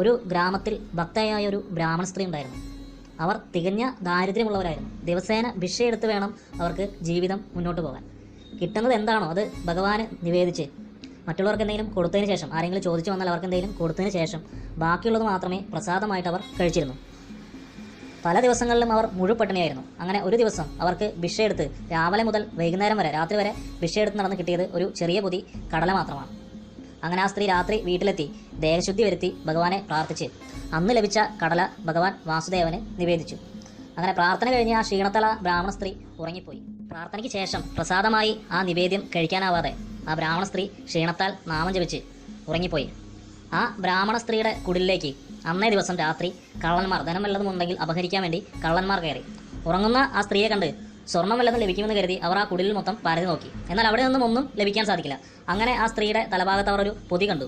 ഒരു ഗ്രാമത്തിൽ ഭക്തയായ ഒരു ബ്രാഹ്മണ സ്ത്രീ ഉണ്ടായിരുന്നു. അവർ തികഞ്ഞ ദാരിദ്ര്യമുള്ളവരായിരുന്നു. ദിവസേന ഭിക്ഷയെടുത്ത് വേണം അവർക്ക് ജീവിതം മുന്നോട്ട് പോകാൻ. കിട്ടുന്നത് എന്താണോ അത് ഭഗവാന് നിവേദിച്ച് മറ്റുള്ളവർക്ക് എന്തെങ്കിലും കൊടുത്തതിന് ശേഷം ആരെങ്കിലും ചോദിച്ചു വന്നാൽ അവർക്ക് എന്തെങ്കിലും കൊടുത്തതിന് ശേഷം ബാക്കിയുള്ളത് മാത്രമേ പ്രസാദമായിട്ട് അവർ കഴിച്ചിരുന്നു. പല ദിവസങ്ങളിലും അവർ മുഴുപട്ടിണിയായിരുന്നു അങ്ങനെ ഒരു ദിവസം അവർക്ക് ഭിക്ഷയെടുത്ത് രാവിലെ മുതൽ വൈകുന്നേരം വരെ രാത്രി വരെ ഭിക്ഷയെടുത്ത് നടന്ന് കിട്ടിയത് ഒരു ചെറിയ പൊതി കടല മാത്രമാണ്. അങ്ങനെ ആ സ്ത്രീ രാത്രി വീട്ടിലെത്തി ദേഹശുദ്ധി വരുത്തി ഭഗവാനെ പ്രാർത്ഥിച്ച്. അന്ന് ലഭിച്ച കടല ഭഗവാൻ വാസുദേവന് നിവേദിച്ചു. അങ്ങനെ പ്രാർത്ഥന കഴിഞ്ഞ് ആ ക്ഷീണത്തല ബ്രാഹ്മണ സ്ത്രീ ഉറങ്ങിപ്പോയി. പ്രാർത്ഥനയ്ക്ക് ശേഷം പ്രസാദമായി ആ നിവേദ്യം കഴിക്കാനാവാതെ ആ ബ്രാഹ്മണ സ്ത്രീ ക്ഷീണത്താൽ നാമം ജപിച്ച് ഉറങ്ങിപ്പോയി. ആ ബ്രാഹ്മണ സ്ത്രീയുടെ കുടിലേക്ക് അന്നേ ദിവസം രാത്രി കള്ളന്മാർ ധനം അപഹരിക്കാൻ വേണ്ടി കള്ളന്മാർ കയറി. ഉറങ്ങുന്ന ആ സ്ത്രീയെ കണ്ട് സ്വർണം വല്ലതും ലഭിക്കുമെന്ന് കരുതി അവർ ആ കുടിലിൽ മൊത്തം പരതി നോക്കി. എന്നാൽ അവിടെ നിന്നും ഒന്നും ലഭിക്കാൻ സാധിക്കില്ല. അങ്ങനെ ആ സ്ത്രീയുടെ തലഭാഗത്ത് അവർ ഒരു പൊതി കണ്ടു.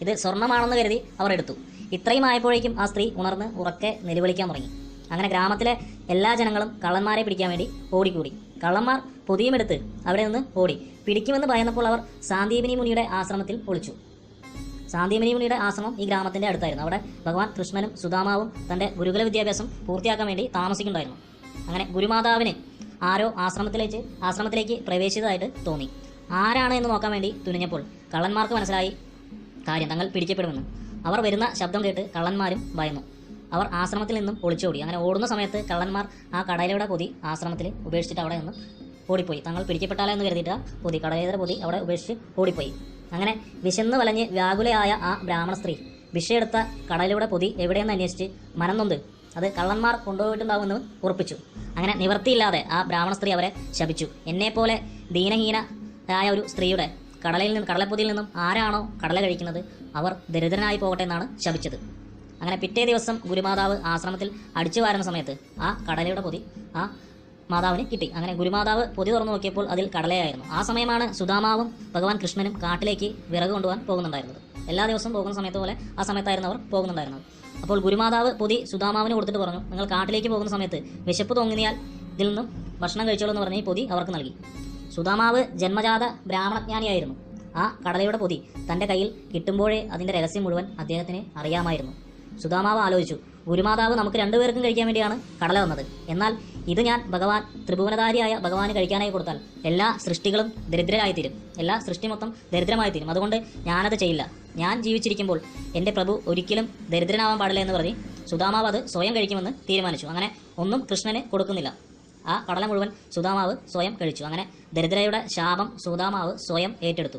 ഇത് സ്വർണമാണെന്ന് കരുതി അവർ എടുത്തു. ഇത്രയും ആയപ്പോഴേക്കും ആ സ്ത്രീ ഉണർന്ന് ഉറക്കെ നിലവിളിക്കാൻ തുടങ്ങി. അങ്ങനെ ഗ്രാമത്തിലെ എല്ലാ ജനങ്ങളും കള്ളന്മാരെ പിടിക്കാൻ വേണ്ടി ഓടിക്കൂടി. കള്ളന്മാർ പൊതിയുമെടുത്ത് അവിടെ നിന്ന് ഓടി. പിടിക്കുമെന്ന് ഭയന്നപ്പോൾ അവർ സാന്ദീപിനി മുനിയുടെ ആശ്രമത്തിൽ ഒളിച്ചു. സാന്ദീപിനി മുനിയുടെ ആശ്രമം ഈ ഗ്രാമത്തിന്റെ അടുത്തായിരുന്നു. അവിടെ ഭഗവാൻ കൃഷ്ണനും സുധാമാവും തന്റെ ഗുരുകുല വിദ്യാഭ്യാസം പൂർത്തിയാക്കാൻ വേണ്ടി താമസിക്കുന്നുണ്ടായിരുന്നു. അങ്ങനെ ഗുരുമാതാവിന് ആരോ ആശ്രമത്തിലേക്ക് ആശ്രമത്തിലേക്ക് പ്രവേശിച്ചതായിട്ട് തോന്നി. ആരാണ് എന്ന് നോക്കാൻ വേണ്ടി തുനിഞ്ഞപ്പോൾ കള്ളന്മാർക്ക് മനസ്സിലായി കാര്യം തങ്ങൾ പിടിക്കപ്പെടുമെന്ന്. അവർ വരുന്ന ശബ്ദം കേട്ട് കള്ളന്മാരും ഭയന്നു. അവർ ആശ്രമത്തിൽ നിന്നും ഒളിച്ചോടി. അങ്ങനെ ഓടുന്ന സമയത്ത് കള്ളന്മാർ ആ കടയിലൂടെ പൊതി ആശ്രമത്തിൽ ഉപേക്ഷിച്ചിട്ട് അവിടെ നിന്ന് ഓടിപ്പോയി. തങ്ങൾ പിടിക്കപ്പെട്ടാലോ എന്ന് കരുതിയിട്ട് പൊതി. കടയിലെ പൊതി അവിടെ ഉപേക്ഷിച്ച് ഓടിപ്പോയി. അങ്ങനെ വിശന്ന് വലഞ്ഞ് വ്യാകുലയായ ആ ബ്രാഹ്മണ സ്ത്രീ വിഷയെടുത്ത കടയിലൂടെ പൊതി എവിടെയെന്ന് അന്വേഷിച്ച് മനം നൊന്ത് അത് കള്ളന്മാർ കൊണ്ടുപോയിട്ടുണ്ടാവുമെന്ന് ഉറപ്പിച്ചു. അങ്ങനെ നിവൃത്തിയില്ലാതെ ആ ബ്രാഹ്മണ സ്ത്രീ അവരെ ശപിച്ചു. എന്നെപ്പോലെ ആയ ഒരു സ്ത്രീയുടെ കടലയിൽ നിന്ന് കടലപ്പൊതിയിൽ നിന്നും ആരാണോ കടല കഴിക്കുന്നത് അവർ ദരിദ്രനായി പോകട്ടെ എന്നാണ് ശപിച്ചത്. അങ്ങനെ പിറ്റേ ദിവസം ഗുരുമാതാവ് ആശ്രമത്തിൽ അടിച്ചു വാരുന്ന സമയത്ത് ആ കടലയുടെ പൊതി ആ മാതാവിന് കിട്ടി. അങ്ങനെ ഗുരുമാതാവ് പൊതി തുറന്നു നോക്കിയപ്പോൾ അതിൽ കടലയായിരുന്നു. ആ സമയമാണ് സുധാമാവും ഭഗവാൻ കൃഷ്ണനും കാട്ടിലേക്ക് വിറക് കൊണ്ടുപോകാൻ പോകുന്നുണ്ടായിരുന്നത്. എല്ലാ ദിവസവും പോകുന്ന സമയത്ത് പോലെ ആ സമയത്തായിരുന്നു അവർ പോകുന്നുണ്ടായിരുന്നത്. അപ്പോൾ ഗുരുമാതാവ് പൊതി സുധാമാവിന് കൊടുത്തിട്ട് പറഞ്ഞു നിങ്ങൾ കാട്ടിലേക്ക് പോകുന്ന സമയത്ത് വിശപ്പ് തോങ്ങിയാൽ ഇതിൽ നിന്നും ഭക്ഷണം കഴിച്ചോളൂ എന്ന് പറഞ്ഞ് ഈ പൊതി അവർക്ക് നൽകി. സുധാമാവ് ജന്മജാത ബ്രാഹ്മണജ്ഞാനിയായിരുന്നു. ആ കടലയുടെ പൊതി തന്റെ കയ്യിൽ കിട്ടുമ്പോഴേ അതിന്റെ രഹസ്യം മുഴുവൻ അദ്ദേഹത്തിന് അറിയാമായിരുന്നു. സുധാമാവ് ആലോചിച്ചു ഗുരുമാതാവ് നമുക്ക് രണ്ടുപേർക്കും കഴിക്കാൻ വേണ്ടിയാണ് കടല വന്നത് എന്നാൽ ഇത് ഞാൻ ഭഗവാൻ ത്രിഭുവനധാരിയായ ഭഗവാന് കഴിക്കാനായി കൊടുത്താൽ എല്ലാ സൃഷ്ടികളും ദരിദ്രരായിത്തീരും. എല്ലാ സൃഷ്ടി മൊത്തം ദരിദ്രമായിത്തീരും. അതുകൊണ്ട് ഞാനത് ചെയ്യില്ല. ഞാൻ ജീവിച്ചിരിക്കുമ്പോൾ എന്റെ പ്രഭു ഒരിക്കലും ദരിദ്രനാവാൻ പാടില്ല എന്ന് പറഞ്ഞ് സുധാമാവ് അത് സ്വയം കഴിക്കുമെന്ന് തീരുമാനിച്ചു. അങ്ങനെ ഒന്നും കൃഷ്ണന് കൊടുക്കുന്നില്ല. ആ കടല മുഴുവൻ സുധാമാവ് സ്വയം കഴിച്ചു. അങ്ങനെ ദരിദ്രയുടെ ശാപം സുധാമാവ് സ്വയം ഏറ്റെടുത്തു.